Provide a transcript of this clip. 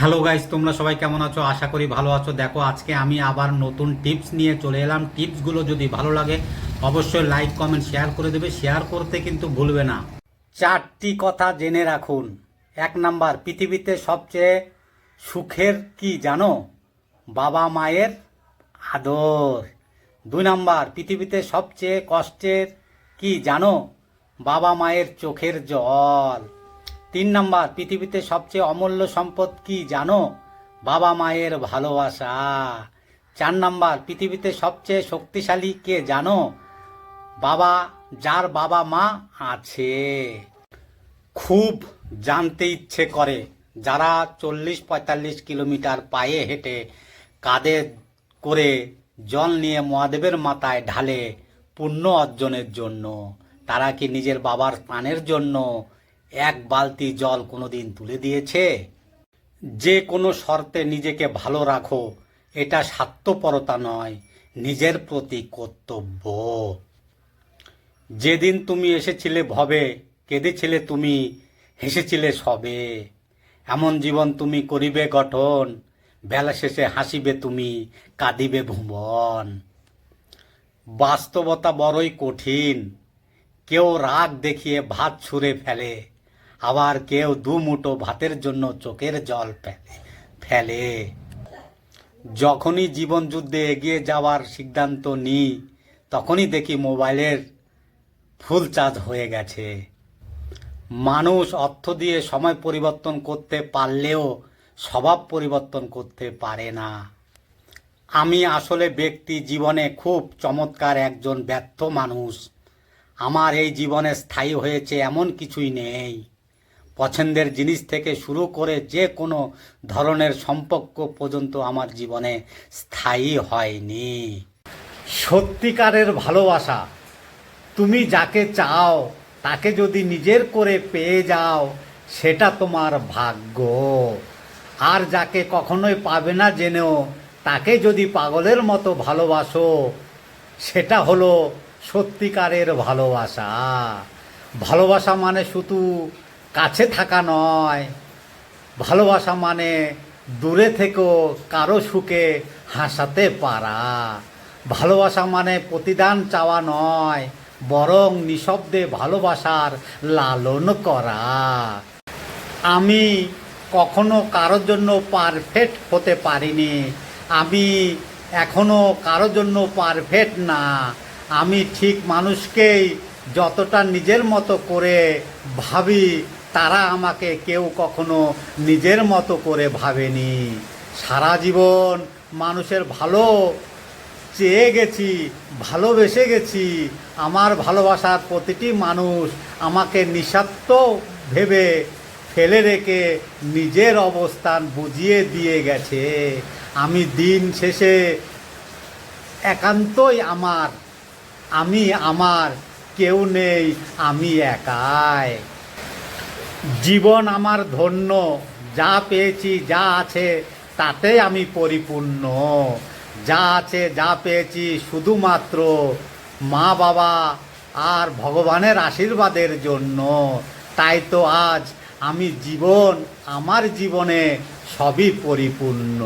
Hello guys, তোমরা সবাই কেমন আছো? আশা করি ভালো আছো। দেখো, আজকে আমি আবার নতুন টিপস নিয়ে চলে এলাম। টিপসগুলো যদি ভালো লাগে, অবশ্যই লাইক, কমেন্ট, শেয়ার করে দেবে। শেয়ার করতে কিন্তু ভুলবে না। চারটি কথা জেনে রাখুন। এক নাম্বার, পৃথিবীতে সবচেয়ে সুখের কি জানো? বাবা মায়ের আদর। দুই নাম্বার, পৃথিবীতে সবচেয়ে কষ্টের কি জানো? বাবা মায়ের চোখের জল। তিন নম্বর, পৃথিবীতে সবচেয়ে অমূল্য সম্পদ কি জানো? বাবা মায়ের ভালোবাসা। চার নম্বর, পৃথিবীতে সবচেয়ে শক্তিশালী কে জানো? বাবা, যার বাবা মা আছে। খুব জানতে ইচ্ছে করে। যারা চল্লিশ পঁয়তাল্লিশ কিলোমিটার পায়ে হেঁটে কাঁধে করে জল নিয়ে মহাদেবের মাথায় ঢালে পুণ্য অর্জনের জন্য, তারা কি নিজের বাবার পানের জন্য এক বালতি জল কোনোদিন তুলে দিয়েছে। যে কোনো শর্তে নিজেকে ভালো রাখো, এটা স্বার্থপরতা নয়, নিজের প্রতি কর্তব্য। যেদিন তুমি এসেছিলে ভবে, কেঁদেছিলে তুমি, হেসেছিলে সবে। এমন জীবন তুমি করিবে গঠন, বেলা শেষে হাসিবে তুমি, কাঁদিবে ভুবন। বাস্তবতা বড়ই কঠিন, কেউ রাগ দেখিয়ে ভাত ছুঁড়ে ফেলে। আবার কেউ দু মুঠো ভাতের জন্য চোখের জল ফেলে। যখনই জীবন যুদ্ধে এগিয়ে যাওয়ার সিদ্ধান্ত নিই, তখনই দেখি মোবাইলের ফুল চার্জ হয়ে গেছে। মানুষ অর্থ দিয়ে সময় পরিবর্তন করতে পারলেও স্বভাব পরিবর্তন করতে পারে না। আমি আসলে ব্যক্তি জীবনে খুব চমৎকার একজন ব্যর্থ মানুষ। আমার এই জীবনে স্থায়ী হয়েছে এমন কিছুই নেই। পছন্দের জিনিস থেকে শুরু করে যে কোনো ধরনের সম্পর্ক পর্যন্ত আমার জীবনে স্থায়ী হয়নি। সত্যিকারের ভালোবাসা, তুমি যাকে চাও, তাকে যদি নিজের করে পেয়ে যাও, সেটা তোমার ভাগ্য। আর যাকে কখনোই পাবে না জেনেও, তাকে যদি পাগলের মতো ভালোবাসো, সেটা হলো সত্যিকারের ভালোবাসা। ভালোবাসা মানে শুধু কাছে থাকা নয়। ভালোবাসা মানে দূরে থেকেও কারও সুখে হাসাতে পারা। ভালোবাসা মানে প্রতিদান চাওয়া নয়, বরং নিঃশব্দে ভালোবাসার লালন করা। আমি কখনো কারোর জন্য পারফেক্ট হতে পারিনি। আমি এখনও কারোর জন্য পারফেক্ট না। আমি ঠিক মানুষকেই যতটা নিজের মতো করে ভাবি তারা আমাকে কেউ কখনো নিজের মতো করে ভাবেনি। সারা জীবন মানুষের ভালো চেয়ে গেছি, ভালোবেসে গেছি। আমার ভালোবাসার প্রতিটি মানুষ আমাকে নিঃস্বার্থ ভেবে ফেলে রেখে নিজের অবস্থান বুঝিয়ে দিয়ে গেছে। আমি দিন শেষে একান্তই আমার, আমি আমার, কেউ নেই, আমি একাই। জীবন আমার ধন্য, যা পেয়েছি, যা আছে, তাতে আমি পরিপূর্ণ। যা আছে, যা পেয়েছি, শুধুমাত্র মা বাবা আর ভগবানের আশীর্বাদের জন্য। তাই তো আজ আমি জীবন, আমার জীবনে সবই পরিপূর্ণ।